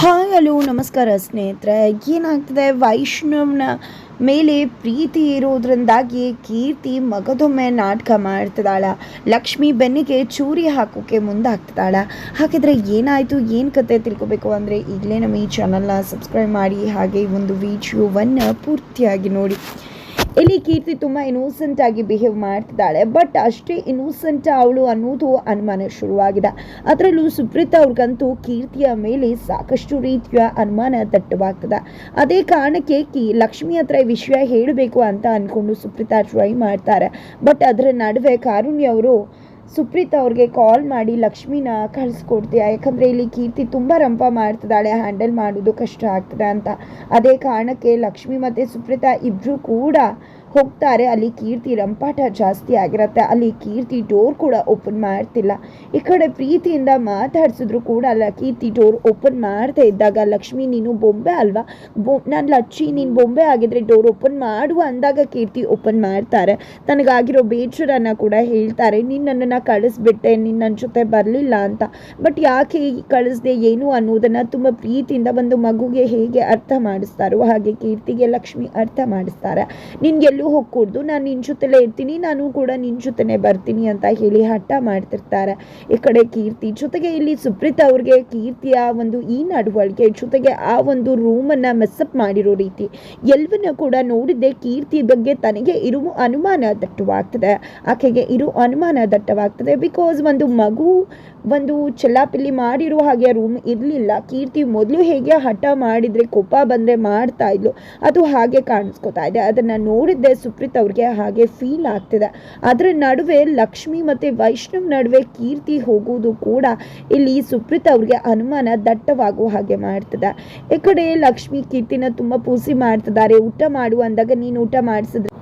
Hi, hello, ನಮಸ್ಕಾರ ಸ್ನೇಹಿತರೆ. ಏನಾಗ್ತದೆ? ವೈಷ್ಣವ್ನ ಮೇಲೆ ಪ್ರೀತಿ ಇರೋದ್ರಿಂದಾಗಿ ಕೀರ್ತಿ ಮಗದೊಮ್ಮೆ ನಾಟಕ ಮಾಡ್ತಿದ್ದಾಳ. ಲಕ್ಷ್ಮಿ ಬೆನ್ನಿಗೆ ಚೂರಿ ಹಾಕೋಕೆ ಮುಂದಾಗ್ತಿದ್ದಾಳ. ಹಾಗಿದ್ರೆ ಏನಾಯಿತು? ಏನು ಕತೆ ತಿಳ್ಕೊಬೇಕು ಅಂದರೆ ಈಗಲೇ ನಮ್ಮ ಈ ಚಾನಲ್ನ ಸಬ್ಸ್ಕ್ರೈಬ್ ಮಾಡಿ. ಹಾಗೆ ಒಂದು ವಿಡಿಯೋವನ್ನು ಪೂರ್ತಿಯಾಗಿ ನೋಡಿ. ಇಲ್ಲಿ ಕೀರ್ತಿ ತುಂಬ ಇನ್ನೋಸೆಂಟ್ ಆಗಿ ಬಿಹೇವ್ ಮಾಡ್ತಿದ್ದಾಳೆ ಬಟ್ ಅಷ್ಟೇ ಇನ್ನೋಸೆಂಟ್ ಅವಳು ಅನ್ನೋದು ಅನುಮಾನ ಶುರುವಾಗಿದೆ. ಅದರಲ್ಲೂ ಸುಪ್ರೀತಾ ಅವ್ರಿಗಂತೂ ಕೀರ್ತಿಯ ಮೇಲೆ ಸಾಕಷ್ಟು ರೀತಿಯ ಅನುಮಾನ ದಟ್ಟವಾಗ್ತದೆ ಅದೇ ಕಾರಣಕ್ಕೆ ಲಕ್ಷ್ಮಿ ಹತ್ರ ವಿಷಯ ಹೇಳಬೇಕು ಅಂತ ಅಂದ್ಕೊಂಡು ಸುಪ್ರೀತಾ ಟ್ರೈ ಮಾಡ್ತಾರೆ. ಬಟ್ ಅದರ ನಡುವೆ ಕಾರುಣ್ಯ ಅವರು ಸುಪ್ರೀತಾ ಅವ್ರಿಗೆ ಕಾಲ್ ಮಾಡಿ, ಲಕ್ಷ್ಮಿನ ಕಳಿಸ್ಕೊಡ್ತೀಯ? ಯಾಕಂದರೆ ಇಲ್ಲಿ ಕೀರ್ತಿ ತುಂಬ ರಂಪ ಮಾಡ್ತಿದ್ದಾಳೆ, ಹ್ಯಾಂಡಲ್ ಮಾಡೋದು ಕಷ್ಟ ಆಗ್ತದೆ ಅಂತ. ಅದೇ ಕಾರಣಕ್ಕೆ ಲಕ್ಷ್ಮಿ ಮತ್ತು ಸುಪ್ರೀತಾ ಇಬ್ಬರೂ ಕೂಡ ಹೋಗ್ತಾರೆ, ಅಲ್ಲಿ ಕೀರ್ತಿ ರಂಪಾಟ ಜಾಸ್ತಿ ಆಗಿರುತ್ತೆ, ಅಲ್ಲಿ ಕೀರ್ತಿ ಡೋರ್ ಕೂಡ ಓಪನ್ ಮಾಡ್ತಿಲ್ಲ. ಈ ಕಡೆ ಪ್ರೀತಿಯಿಂದ ಮಾತಾಡ್ಸಿದ್ರು ಕೂಡ ಅಲ್ಲ, ಕೀರ್ತಿ ಡೋರ್ ಓಪನ್ ಮಾಡ್ತಾ ಇದ್ದಾಗ, ಲಕ್ಷ್ಮಿ ನೀನು ಬೊಂಬೆ ಅಲ್ವಾ? ಬೊ, ನಾನು ಲಚ್ಚಿ, ನೀನು ಬೊಂಬೆ ಆಗಿದ್ರೆ ಡೋರ್ ಓಪನ್ ಮಾಡುವ ಅಂದಾಗ ಕೀರ್ತಿ ಓಪನ್ ಮಾಡ್ತಾರೆ. ತನಗಾಗಿರೋ ಬೇಜರನ್ನ ಕೂಡ ಹೇಳ್ತಾರೆ, ನೀನು ನನ್ನನ್ನು ಕಳಿಸ್ಬಿಟ್ಟೆ, ನೀನು ನನ್ನ ಜೊತೆ ಬರಲಿಲ್ಲ ಅಂತ. ಬಟ್ ಯಾಕೆ ಕಳಿಸ್ದೆ ಏನು ಅನ್ನೋದನ್ನು ತುಂಬ ಪ್ರೀತಿಯಿಂದ ಒಂದು ಮಗುಗೆ ಹೇಗೆ ಅರ್ಥ ಮಾಡಿಸ್ತಾರೋ ಹಾಗೆ ಕೀರ್ತಿಗೆ ಲಕ್ಷ್ಮಿ ಅರ್ಥ ಮಾಡಿಸ್ತಾರೆ. ನಿನ್ಗೆಲ್ಲೂ ಹೋಗ್ಕೂಡ್ದು ನಾನು ನಿನ್ನ ಜೊತೆಲೇ ಇರ್ತೀನಿ, ನಾನು ಕೂಡ ನಿನ್ನ ಜೊತೆನೆ ಬರ್ತೀನಿ ಅಂತ ಹೇಳಿ ಹಠ ಮಾಡ್ತಿರ್ತಾರೆ. ಈ ಕಡೆ ಕೀರ್ತಿ, ಜೊತೆಗೆ ಇಲ್ಲಿ ಸುಪ್ರೀತ್ ಅವ್ರಿಗೆ ಕೀರ್ತಿಯ ಒಂದು ಈ ನಡವಳಿಕೆ, ಜೊತೆಗೆ ಆ ಒಂದು ರೂಮನ್ನು ಮೆಸ್ಸಪ್ ಮಾಡಿರೋ ರೀತಿ. ಎಲ್ಲವನ್ನ ಕೂಡ ನೋಡಿದ್ದೆ ಕೀರ್ತಿ ಬಗ್ಗೆ ತನಗೆ ಇರುವ ಅನುಮಾನ ದಟ್ಟವಾಗ್ತದೆ. ಆಕೆಗೆ ಇರೋ ಅನುಮಾನ ದಟ್ಟವಾಗ್ತದೆ. ಬಿಕಾಸ್ ಒಂದು ಮಗು ಒಂದು ಚಲ್ಲಾಪಿಲ್ಲಿ ಮಾಡಿರೋ ಹಾಗೆ ರೂಮ್ ಇರಲಿಲ್ಲ. ಕೀರ್ತಿ ಮೊದಲು ಹೇಗೆ ಹಠ ಮಾಡಿದರೆ ಕೋಪ ಬಂದರೆ ಮಾಡ್ತಾ ಇದ್ಲು, ಅದು ಹಾಗೆ ಕಾಣಿಸ್ಕೊತಾ ಇದೆ. ಅದನ್ನು ನೋಡಿದ್ದೆ ಸುಪ್ರೀತ್ ಅವ್ರಿಗೆ ಹಾಗೆ ಫೀಲ್ ಆಗ್ತಿದೆ. ಅದರ ನಡುವೆ ಲಕ್ಷ್ಮಿ ಮತ್ತು ವೈಷ್ಣವ್ ನಡುವೆ ಕೀರ್ತಿ ಹೋಗುವುದು ಕೂಡ ಇಲ್ಲಿ ಸುಪ್ರೀತ್ ಅವ್ರಿಗೆ ಅನುಮಾನ ದಟ್ಟವಾಗುವ ಹಾಗೆ ಮಾಡ್ತದೆ. ಈ ಕಡೆ ಲಕ್ಷ್ಮಿ ಕೀರ್ತಿನ ತುಂಬ ಪೂಸಿ ಮಾಡ್ತಿದ್ದಾರೆ. ಊಟ ಮಾಡು ಅಂದಾಗ ನೀನು ಊಟ ಮಾಡಿಸಿದ್ರೆ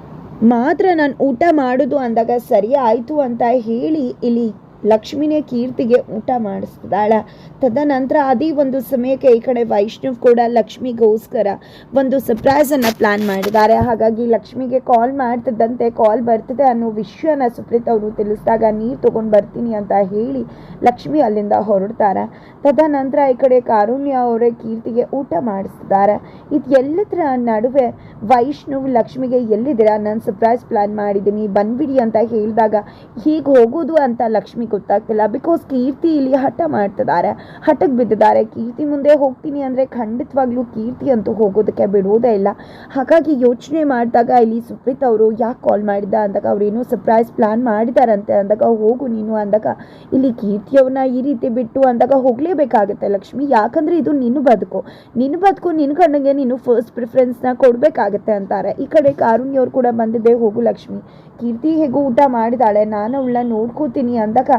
ಮಾತ್ರ ನಾನು ಊಟ ಮಾಡೋದು ಅಂದಾಗ ಸರಿ ಆಯಿತು ಅಂತ ಹೇಳಿ ಇಲ್ಲಿ ಲಕ್ಷ್ಮಿನೇ ಕೀರ್ತಿಗೆ ಊಟ ಮಾಡಿಸ್ತಿದ್ದಾಳೆ. ತದನಂತರ ಅದೇ ಒಂದು ಸಮಯಕ್ಕೆ ಈ ಕಡೆ ವೈಷ್ಣವ್ ಕೂಡ ಲಕ್ಷ್ಮಿಗೋಸ್ಕರ ಒಂದು ಸರ್ಪ್ರೈಸನ್ನು ಪ್ಲ್ಯಾನ್ ಮಾಡಿದ್ದಾರೆ. ಹಾಗಾಗಿ ಲಕ್ಷ್ಮಿಗೆ ಕಾಲ್ ಮಾಡ್ತಿದ್ದಂತೆ ಕಾಲ್ ಬರ್ತಿದೆ ಅನ್ನೋ ವಿಷಯನ ಸುಪ್ರೀತ್ ಅವರು ತಿಳಿಸಿದಾಗ, ನೀರು ತೊಗೊಂಡು ಬರ್ತೀನಿ ಅಂತ ಹೇಳಿ ಲಕ್ಷ್ಮಿ ಅಲ್ಲಿಂದ ಹೊರಡ್ತಾರೆ. ತದನಂತರ ಈ ಕಡೆ ಕಾರುಣ್ಯ ಅವರೇ ಕೀರ್ತಿಗೆ ಊಟ ಮಾಡಿಸ್ತಿದ್ದಾರೆ. ಇದು ಎಲ್ಲದರ ನಡುವೆ ವೈಷ್ಣವ್ ಲಕ್ಷ್ಮಿಗೆ ಎಲ್ಲಿದ್ದೀರಾ? ನಾನು ಸರ್ಪ್ರೈಸ್ ಪ್ಲ್ಯಾನ್ ಮಾಡಿದ್ದೀನಿ. ಬಂದ್ಬಿಡಿ ಅಂತ ಹೇಳಿದಾಗ, ಹೀಗೆ ಹೋಗೋದು? ಅಂತ ಲಕ್ಷ್ಮಿ ಗೊತ್ತಾಗ್ತಿಲ್ಲ. ಬಿಕಾಸ್ ಕೀರ್ತಿ ಇಲ್ಲಿ ಹಠ ಮಾಡ್ತಿದ್ದಾರೆ. ಹಠಕ್ಕೆ ಬಿದ್ದಿದ್ದಾರೆ. ಕೀರ್ತಿ ಮುಂದೆ ಹೋಗ್ತೀನಿ ಅಂದರೆ ಖಂಡಿತವಾಗ್ಲೂ ಕೀರ್ತಿ ಅಂತೂ ಹೋಗೋದಕ್ಕೆ ಬಿಡೋದೇ ಇಲ್ಲ. ಹಾಗಾಗಿ ಯೋಚನೆ ಮಾಡಿದಾಗ ಇಲ್ಲಿ ಸುಪ್ರೀತ್ ಅವರು ಯಾಕೆ ಕಾಲ್ ಮಾಡಿದ್ದ ಅಂದಾಗ ಅವ್ರೇನೋ ಸರ್ಪ್ರೈಸ್ ಪ್ಲ್ಯಾನ್ ಮಾಡಿದಾರಂತೆ ಅಂದಾಗ ಹೋಗು ನೀನು ಅಂದಾಗ ಇಲ್ಲಿ ಕೀರ್ತಿಯವ್ರನ್ನ ಈ ರೀತಿ ಬಿಟ್ಟು ಅಂದಾಗ ಹೋಗಲೇಬೇಕಾಗುತ್ತೆ ಲಕ್ಷ್ಮಿ. ಯಾಕಂದರೆ ಇದು ನಿನ್ನ ಬದುಕು. ನಿನ್ನ ಬದುಕು ನಿನ್ನ ಕಣ್ಣಿಗೆ ನೀನು ಫಸ್ಟ್ ಪ್ರಿಫರೆನ್ಸ್ನ ಕೊಡಬೇಕಾಗತ್ತೆ ಅಂತಾರೆ. ಈ ಕಡೆ ಕಾರುಣ್ಯವ್ರು ಕೂಡ ಬಂದಿದ್ದೆ ಹೋಗು ಲಕ್ಷ್ಮಿ. ಕೀರ್ತಿ ಹೇಗೂ ಊಟ ಮಾಡಿದಾಳೆ. ನಾನು ಅವಳನ್ನ ನೋಡ್ಕೋತೀನಿ ಅಂದಾಗ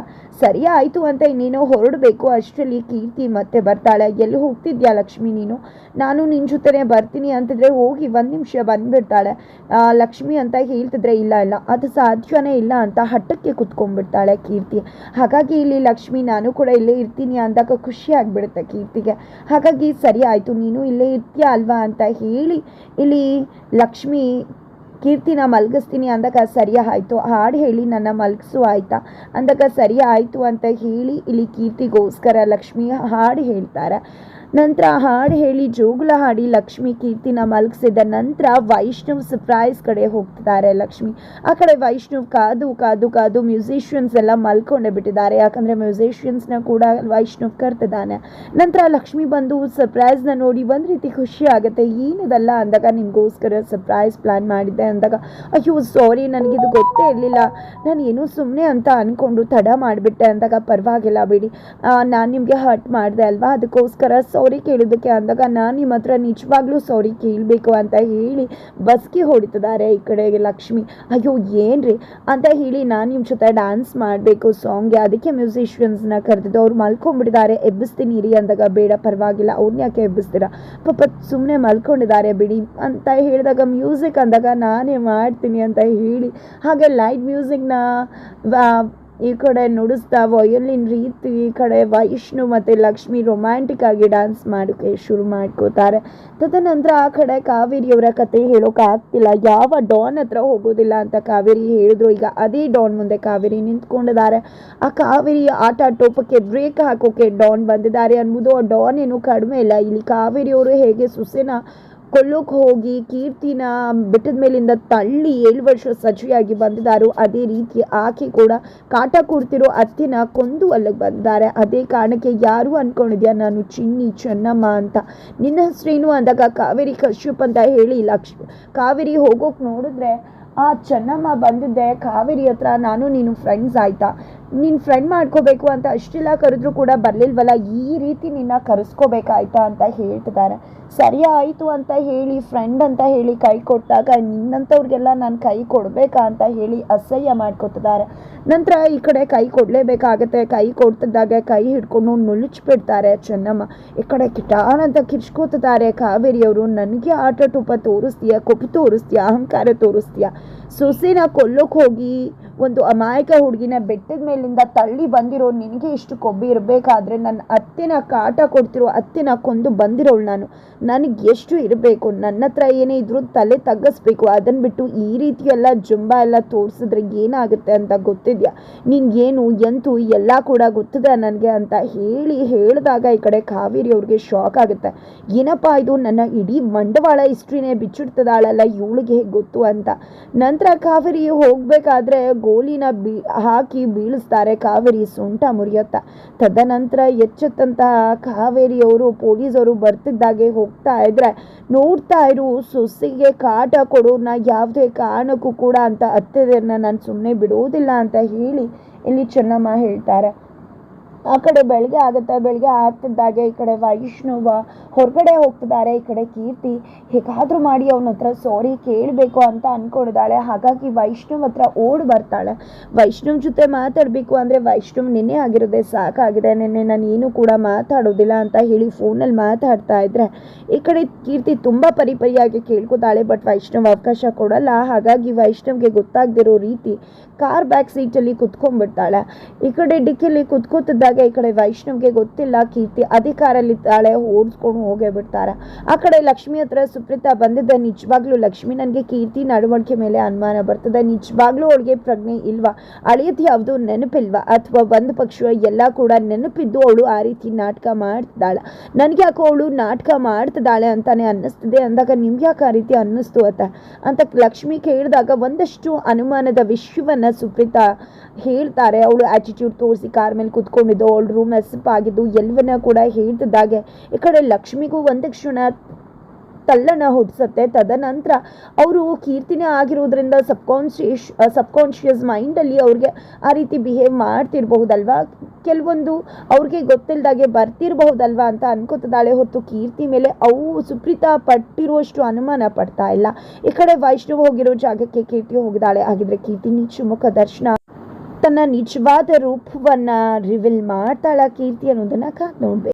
ಸರಿ ಆಯಿತು ಅಂತ ಇನ್ನೇನೋ ಹೊರಡಬೇಕು, ಅಷ್ಟರಲ್ಲಿ ಕೀರ್ತಿ ಮತ್ತೆ ಬರ್ತಾಳೆ. ಎಲ್ಲಿ ಹೋಗ್ತಿದ್ಯಾ ಲಕ್ಷ್ಮಿ ನೀನು? ನಾನು ನಿನ್ನ ಜೊತೆನೇ ಬರ್ತೀನಿ ಅಂತಿದ್ರೆ ಹೋಗಿ ಒಂದು ನಿಮಿಷ ಬಂದುಬಿಡ್ತಾಳೆ. ಲಕ್ಷ್ಮಿ ಅಂತ ಹೇಳ್ತಿದ್ರೆ ಇಲ್ಲ ಇಲ್ಲ. ಅದು ಸಾಧ್ಯನೇ ಇಲ್ಲ ಅಂತ ಹಠಕ್ಕೆ ಕುತ್ಕೊಂಡ್ಬಿಡ್ತಾಳೆ ಕೀರ್ತಿ. ಹಾಗಾಗಿ ಇಲ್ಲಿ ಲಕ್ಷ್ಮಿ, ನಾನು ಕೂಡ ಇಲ್ಲೇ ಇರ್ತೀನಿ ಅಂದಾಗ ಖುಷಿ ಆಗಿಬಿಡುತ್ತೆ ಕೀರ್ತಿಗೆ. ಹಾಗಾಗಿ ಸರಿ ಆಯಿತು, ನೀನು ಇಲ್ಲೇ ಇರ್ತೀಯ ಅಲ್ವಾ ಅಂತ ಹೇಳಿ ಇಲ್ಲಿ ಲಕ್ಷ್ಮಿ ಕೀರ್ತಿನ ಮಲಗಿಸ್ತೀನಿ ಅಂದಾಗ ಸರಿ ಆಯಿತು. ಹಾಡು ಹೇಳಿ ನನ್ನ ಮಲಗಿಸು ಆಯ್ತಾ? ಅಂದಾಗ ಸರಿ ಆಯಿತು ಅಂತ ಹೇಳಿ ಇಲ್ಲಿ ಕೀರ್ತಿಗೋಸ್ಕರ ಲಕ್ಷ್ಮಿ ಹಾಡು ಹೇಳ್ತಾರೆ. ನಂತರ ಹಾಡು ಹೇಳಿ ಜೋಗುಳ ಹಾಡಿ ಲಕ್ಷ್ಮಿ ಕೀರ್ತಿನ ಮಲಗಿಸಿದ ನಂತರ ವೈಷ್ಣವ್ ಸರ್ಪ್ರೈಸ್ ಕಡೆ ಹೋಗ್ತಿದ್ದಾರೆ ಲಕ್ಷ್ಮಿ. ಆ ಕಡೆ ವೈಷ್ಣವ್ ಕಾದು ಕಾದು ಕಾದು ಮ್ಯೂಸಿಷಿಯನ್ಸ್ ಎಲ್ಲ ಮಲ್ಕೊಂಡೇ ಬಿಟ್ಟಿದ್ದಾರೆ. ಯಾಕಂದರೆ ಮ್ಯೂಸಿಷಿಯನ್ಸ್ನ ಕೂಡ ವೈಷ್ಣವ್ ಕರ್ತಿದ್ದಾನೆ. ನಂತರ ಲಕ್ಷ್ಮಿ ಬಂದು ಸರ್ಪ್ರೈಸ್ನ ನೋಡಿ ಒಂದು ರೀತಿ ಖುಷಿ ಆಗುತ್ತೆ. ಏನಿದಲ್ಲ? ಅಂದಾಗ ನಿಮಗೋಸ್ಕರ ಸರ್ಪ್ರೈಸ್ ಪ್ಲ್ಯಾನ್ ಮಾಡಿದ್ದೆ. ಅಂದಾಗ ಅಯ್ಯೋ ಸಾರಿ ನನಗಿದು ಗೊತ್ತೇ ಇರಲಿಲ್ಲ. ನಾನು ಏನೂ ಸುಮ್ಮನೆ ಅಂತ ಅಂದ್ಕೊಂಡು ತಡ ಮಾಡಿಬಿಟ್ಟೆ. ಅಂದಾಗ ಪರವಾಗಿಲ್ಲ ಬಿಡಿ. ನಾನು ನಿಮಗೆ ಹರ್ಟ್ ಮಾಡಿದೆ ಅಲ್ವಾ? ಅದಕ್ಕೋಸ್ಕರ ಸಾರಿ ಕೇಳಿದ್ದಕ್ಕೆ ಅಂದಾಗ, ನಾನು ನಿಮ್ಮ ಹತ್ರ ನಿಜವಾಗ್ಲೂ ಸಾರಿ ಕೇಳಬೇಕು ಅಂತ ಹೇಳಿ ಬಸ್ಗೆ ಹೊಡಿತಿದ್ದಾರೆ ಈ ಕಡೆಗೆ ಲಕ್ಷ್ಮಿ. ಅಯ್ಯೋ, ಏನ್ರಿ? ಅಂತ ಹೇಳಿ ನಾನು ನಿಮ್ಮ ಜೊತೆ ಡ್ಯಾನ್ಸ್ ಮಾಡಬೇಕು ಸಾಂಗ್ಗೆ ಅದಕ್ಕೆ ಮ್ಯೂಸಿಷಿಯನ್ಸ್ನ ಕರೆದಿದ್ದು ಅವ್ರು ಮಲ್ಕೊಂಡ್ಬಿಟ್ಟಿದ್ದಾರೆ. ಎಬ್ಬಿಸ್ತೀನಿ ರೀ ಅಂದಾಗ, ಬೇಡ, ಪರವಾಗಿಲ್ಲ ಅವ್ರನ್ನ ಯಾಕೆ ಎಬ್ಬಿಸ್ತೀರಾ? ಪಾಪ ಸುಮ್ಮನೆ ಮಲ್ಕೊಂಡಿದ್ದಾರೆ ಬಿಡಿ ಅಂತ ಹೇಳಿದಾಗ ಮ್ಯೂಸಿಕ್ ಅಂದಾಗ ನಾನೇ ಮಾಡ್ತೀನಿ ಅಂತ ಹೇಳಿ. ಹಾಗೆ ಲೈಟ್ ಮ್ಯೂಸಿಕ್ನ ಈ ಕಡೆ ನುಡಿಸ್ತಾ ವಯೋಲಿನ್ ರೀತಿ ಈ ಕಡೆ ವೈಷ್ಣು ಮತ್ತು ಲಕ್ಷ್ಮಿ ರೊಮ್ಯಾಂಟಿಕ್ ಆಗಿ ಡ್ಯಾನ್ಸ್ ಮಾಡೋಕ್ಕೆ ಶುರು ಮಾಡ್ಕೋತಾರೆ. ತದನಂತರ ಆ ಕಡೆ ಕಾವೇರಿಯವರ ಕತೆ ಹೇಳೋಕೆ ಆಗ್ತಿಲ್ಲ. ಯಾವ ಡಾನ್ ಹತ್ರ ಹೋಗೋದಿಲ್ಲ ಅಂತ ಕಾವೇರಿ ಹೇಳಿದ್ರು. ಈಗ ಅದೇ ಡಾನ್ ಮುಂದೆ ಕಾವೇರಿ ನಿಂತ್ಕೊಂಡಿದ್ದಾರೆ. ಆ ಕಾವೇರಿ ಆಟ ಟೋಪಕ್ಕೆ ಬ್ರೇಕ್ ಹಾಕೋಕೆ ಡಾನ್ ಬಂದಿದ್ದಾರೆ. ಅನ್ಬೋದು ಆ ಡಾನ್ ಏನು ಕಡಿಮೆ ಇಲ್ಲ. ಇಲ್ಲಿ ಕಾವೇರಿಯವರು ಹೇಗೆ ಸುಸೆನ ಕೊಲ್ಲೋಕೆ ಹೋಗಿ ಕೀರ್ತಿನ ಬೆಟ್ಟದ ಮೇಲಿಂದ ತಳ್ಳಿ ಏಳು ವರ್ಷ ಸಜೆಯಾಗಿ ಬಂದಿದ್ದಾರೋ ಅದೇ ರೀತಿ ಆಕೆ ಕೂಡ ಕಾಟ ಕೊಡ್ತಿರೋ ಅತ್ತಿನ ಕೊಂದು ಅಲ್ಲಿಗೆ ಬಂದಿದ್ದಾರೆ. ಅದೇ ಕಾರಣಕ್ಕೆ ಯಾರು ಅನ್ಕೊಂಡಿದ್ಯಾ ನಾನು ಚಿನ್ನಿ, ಚೆನ್ನಮ್ಮ ಅಂತ. ನಿನ್ನ ಹೆಸರೇನು ಅಂದಾಗ ಕಾವೇರಿ ಕಶ್ಯಪ್ ಅಂತ ಹೇಳಿ ಲಕ್ಷ್ಮಿ ಕಾವೇರಿ ಹೋಗೋಕೆ ನೋಡಿದ್ರೆ, ಆ, ಚೆನ್ನಮ್ಮ ಬಂದಿದ್ದೆ, ಕಾವೇರಿ ಹತ್ರ ನಾನು, ನೀನು ಫ್ರೆಂಡ್ಸ್ ಆಯ್ತಾ? ನೀನು ಫ್ರೆಂಡ್ ಮಾಡ್ಕೋಬೇಕು ಅಂತ ಅಷ್ಟೆಲ್ಲ ಕರೆದ್ರೂ ಕೂಡ ಬರಲಿಲ್ವಲ್ಲ? ಈ ರೀತಿ ನಿನ್ನ ಕರೆಸ್ಕೋಬೇಕಾಯ್ತಾ ಅಂತ ಹೇಳ್ತಿದ್ದಾರೆ. ಸರಿ ಆಯಿತು ಅಂತ ಹೇಳಿ ಫ್ರೆಂಡ್ ಅಂತ ಹೇಳಿ ಕೈ ಕೊಟ್ಟಾಗ ನಿನ್ನಂಥವ್ರಿಗೆಲ್ಲ ನಾನು ಕೈ ಕೊಡಬೇಕಾ ಅಂತ ಹೇಳಿ ಅಸಹ್ಯ ಮಾಡ್ಕೊತಿದ್ದಾರೆ. ನಂತರ ಈ ಕಡೆ ಕೈ ಕೊಡಲೇಬೇಕಾಗತ್ತೆ. ಕೈ ಕೊಡ್ತಿದ್ದಾಗ ಕೈ ಹಿಡ್ಕೊಂಡು ನುಲುಚ್ಬಿಡ್ತಾರೆ ಚೆನ್ನಮ್ಮ. ಈ ಕಡೆ ಕಿಟಾನ್ ಅಂತ ಕಿರ್ಚ್ಕೋತಿದ್ದಾರೆ. ಕಾವೇರಿಯವರು, ನನಗೆ ಆಟ ಟೂಪ ತೋರಿಸ್ತೀಯ ಕೊಪ್ಪು ತೋರಿಸ್ತೀಯ, ಅಹಂಕಾರ ತೋರಿಸ್ತೀಯ? ಸೊಸೆನ ಕೊಲ್ಲೋಕೆ ಹೋಗಿ ಒಂದು ಅಮಾಯಕ ಹುಡುಗಿನ ಬೆಟ್ಟದ ಮೇಲಿಂದ ತಳ್ಳಿ ಬಂದಿರೋ ನಿನಗೆ ಇಷ್ಟು ಕೊಬ್ಬಿ ಇರಬೇಕಾದ್ರೆ ನನ್ನ ಅತ್ತೆನ ಕಾಟ ಕೊಡ್ತಿರೋ ಅತ್ತೆನ ಕೊಂದು ಬಂದಿರೋಳು ನಾನು. ನನಗೆ ಎಷ್ಟು ಇರಬೇಕು? ನನ್ನ ಹತ್ರ ಏನೇ ಇದ್ರೂ ತಲೆ ತಗ್ಗಿಸ್ಬೇಕು. ಅದನ್ನು ಬಿಟ್ಟು ಈ ರೀತಿ ಎಲ್ಲ ಜುಂಬ ಎಲ್ಲ ತೋರಿಸಿದ್ರೆ ಏನಾಗುತ್ತೆ ಅಂತ ಗೊತ್ತಿದ್ಯಾ? ನಿನ್ಗೇನು, ಎಂತು ಎಲ್ಲ ಕೂಡ ಗೊತ್ತಿದೆ ನನಗೆ ಅಂತ ಹೇಳಿ ಹೇಳಿದಾಗ ಈ ಕಡೆ ಕಾವೇರಿ ಅವ್ರಿಗೆ ಶಾಕ್ ಆಗುತ್ತೆ. ಏನಪ್ಪ ಇದು? ನನ್ನ ಇಡೀ ಬಂಡವಾಳ ಹಿಸ್ಟ್ರಿನೇ ಬಿಚ್ಚಿಡ್ತದಾಳಲ್ಲ ಇವಳಿಗೆ ಹೇಗೆ ಗೊತ್ತು ಅಂತ. ನಂತರ ಕಾವೇರಿ ಹೋಗಬೇಕಾದ್ರೆ ಗೋಲಿನ ಬೀ ಹಾಕಿ ಬೀಳಿಸ್ತಾರೆ ಕಾವೇರಿ ಸುಂಟ ಮುರಿಯತ್ತ. ತದನಂತರ ಎಚ್ಚೆತ್ತಂತಹ ಕಾವೇರಿಯವರು, ಪೊಲೀಸರು ಬರ್ತಿದ್ದಾಗೆ ಹೋಗ್ತಾ ಇದ್ರೆ ನೋಡ್ತಾ ಇರು, ಸೊಸಿಗೆ ಕಾಟ ಕೊಡೋರ್ನ ಯಾವುದೇ ಕಾರಣಕ್ಕೂ ಕೂಡ ಅಂತ ಅತ್ತೆದನ್ನ ನಾನು ಸುಮ್ಮನೆ ಬಿಡೋದಿಲ್ಲ ಅಂತ ಹೇಳಿ ಇಲ್ಲಿ ಚೆನ್ನಮ್ಮ ಹೇಳ್ತಾರೆ. ಆ ಕಡೆ ಬೆಳಗ್ಗೆ ಆಗುತ್ತೆ, ಬೆಳಗ್ಗೆ ಆಗ್ತಿದ್ದಾಗೆ ಈ ಕಡೆ ವೈಷ್ಣವ ಹೊರಗಡೆ ಹೋಗ್ತಿದ್ದಾರೆ, ಈ ಕಡೆ ಕೀರ್ತಿ. ಹೇಗಾದರೂ ಮಾಡಿ ಅವನ ಹತ್ರ ಸಾರಿ ಕೇಳಬೇಕು ಅಂತ ಅನ್ಕೊಂಡಿದ್ದಾಳೆ. ಹಾಗಾಗಿ ವೈಷ್ಣವ್ ಹತ್ರ ಓಡ್ ಬರ್ತಾಳೆ. ವೈಷ್ಣವ್ ಜೊತೆ ಮಾತಾಡಬೇಕು ಅಂದರೆ ವೈಷ್ಣವ್ ನಿನ್ನೆ ಆಗಿರೋದೇ ಸಾಕಾಗಿದೆ. ನಿನ್ನೆ ನಾನು ಏನು ಕೂಡ ಮಾತಾಡೋದಿಲ್ಲ ಅಂತ ಹೇಳಿ ಫೋನಲ್ಲಿ ಮಾತಾಡ್ತಾ ಇದ್ರೆ ಈ ಕಡೆ ಕೀರ್ತಿ ತುಂಬ ಪರಿಪರಿಯಾಗಿ ಕೇಳ್ಕೊತಾಳೆ ಬಟ್ ವೈಷ್ಣವ್ ಅವಕಾಶ ಕೊಡಲ್ಲ. ಹಾಗಾಗಿ ವೈಷ್ಣವ್ಗೆ ಗೊತ್ತಾಗದಿರೋ ರೀತಿ ಕಾರ್ ಬ್ಯಾಕ್ ಸೀಟಲ್ಲಿ ಕುತ್ಕೊಂಡ್ಬಿಡ್ತಾಳೆ. ಈ ಕಡೆ ಡಿಕ್ಕಿಲಿ ಕುತ್ಕೋತಿದ್ದಾಗ ಈ ಕಡೆ ವೈಷ್ಣವ್ಗೆ ಗೊತ್ತಿಲ್ಲ, ಕೀರ್ತಿ ಅಧಿಕಾರಲ್ಲಿದ್ದಾಳೆ, ಓಡಿಸ್ಕೊಂಡು ಹೋಗೇ ಬಿಡ್ತಾರೆ? ಆ ಕಡೆ ಲಕ್ಷ್ಮಿ ಹತ್ರ ಸುಪ್ರೀತಾ ಬಂದಿದ್ದ, ನಿಜವಾಗ್ಲೂ ಲಕ್ಷ್ಮಿ ನನಗೆ ಕೀರ್ತಿ ನಡವಳಿಕೆ ಮೇಲೆ ಅನುಮಾನ ಬರ್ತದೆ. ನಿಜವಾಗ್ಲೂ ಅವಳಿಗೆ ಪ್ರಜ್ಞೆ ಇಲ್ವಾ? ಅಳಿಯತ್ ಯಾವುದು ನೆನಪಿಲ್ವಾ? ಅಥವಾ ಒಂದು ಪಕ್ಷ ಎಲ್ಲ ಕೂಡ ನೆನಪಿದ್ದು ಅವಳು ಆ ರೀತಿ ನಾಟಕ ಮಾಡ್ತಿದ್ದಾಳೆ? ನನಗೆ ಯಾಕೋ ಅವಳು ನಾಟಕ ಮಾಡ್ತಿದ್ದಾಳೆ ಅಂತಾನೆ ಅನ್ನಿಸ್ತಿದೆ. ಅಂದಾಗ ನಿಮ್ಗೆ ಯಾಕೆ ಆ ರೀತಿ ಅನ್ನಿಸ್ತು ಅಂತ? ಅಂತ ಲಕ್ಷ್ಮಿ ಕೇಳಿದಾಗ ಒಂದಷ್ಟು ಅನುಮಾನದ ವಿಷಯವನ್ನ ಸುಪ್ರೀತಾ ಹೇಳ್ತಾರೆ. ಅವಳು ಆಟಿಟ್ಯೂಡ್ ತೋರಿಸಿ ಕಾರ್ ಮೇಲೆ ಕುತ್ಕೊಂಡಿದ್ದು ಅವಳು ರೂಮ್ ಎಸ್ಪ್ ಆಗಿದ್ದು ಎಲ್ಲವನ್ನ ಕೂಡ ಹೇಳ್ತಿದ್ದಾಗೆ. ಈ ಕಡೆ ಲಕ್ಷ್ಮಿಗೂ ಒಂದು ಕ್ಷಣ ತಲ್ಲಣ ಹುಟ್ಟಿಸುತ್ತೆ. ತದನಂತರ ಅವರು ಕೀರ್ತಿನೇ ಆಗಿರೋದ್ರಿಂದ ಸಬ್ಕಾನ್ಶಿಯಸ್ ಸಬ್ಕಾನ್ಷಿಯಸ್ ಮೈಂಡಲ್ಲಿ ಅವ್ರಿಗೆ ಆ ರೀತಿ ಬಿಹೇವ್ ಮಾಡ್ತಿರ್ಬಹುದಲ್ವಾ? ಕೆಲವೊಂದು ಅವ್ರಿಗೆ ಗೊತ್ತಿಲ್ಲದಾಗೆ ಬರ್ತಿರಬಹುದಲ್ವಾ ಅಂತ ಅನ್ಕೋತಿದ್ದಾಳೆ ಹೊರತು ಕೀರ್ತಿ ಮೇಲೆ ಅವು ಸುಪ್ರೀತಾ ಪಟ್ಟಿರುವಷ್ಟು ಅನುಮಾನ ಪಡ್ತಾ ಇಲ್ಲ. ಈ ಕಡೆ ವೈಷ್ಣವ್ ಹೋಗಿರೋ ಜಾಗಕ್ಕೆ ಕೀರ್ತಿ ಹೋಗಿದ್ದಾಳೆ. ಆಗಿದ್ರೆ ಕೀರ್ತಿ ಶಿವಮೊಗ್ಗ ದರ್ಶನ ತನ್ನ ನಿಜವಾದ ರೂಪವನ್ನ ರಿವೀಲ್ ಮಾಡ್ತಾಳ ಕೀರ್ತಿ ಅನ್ನೋದನ್ನ ಕಾದ್ ನೋಡ್ಬೇಕು.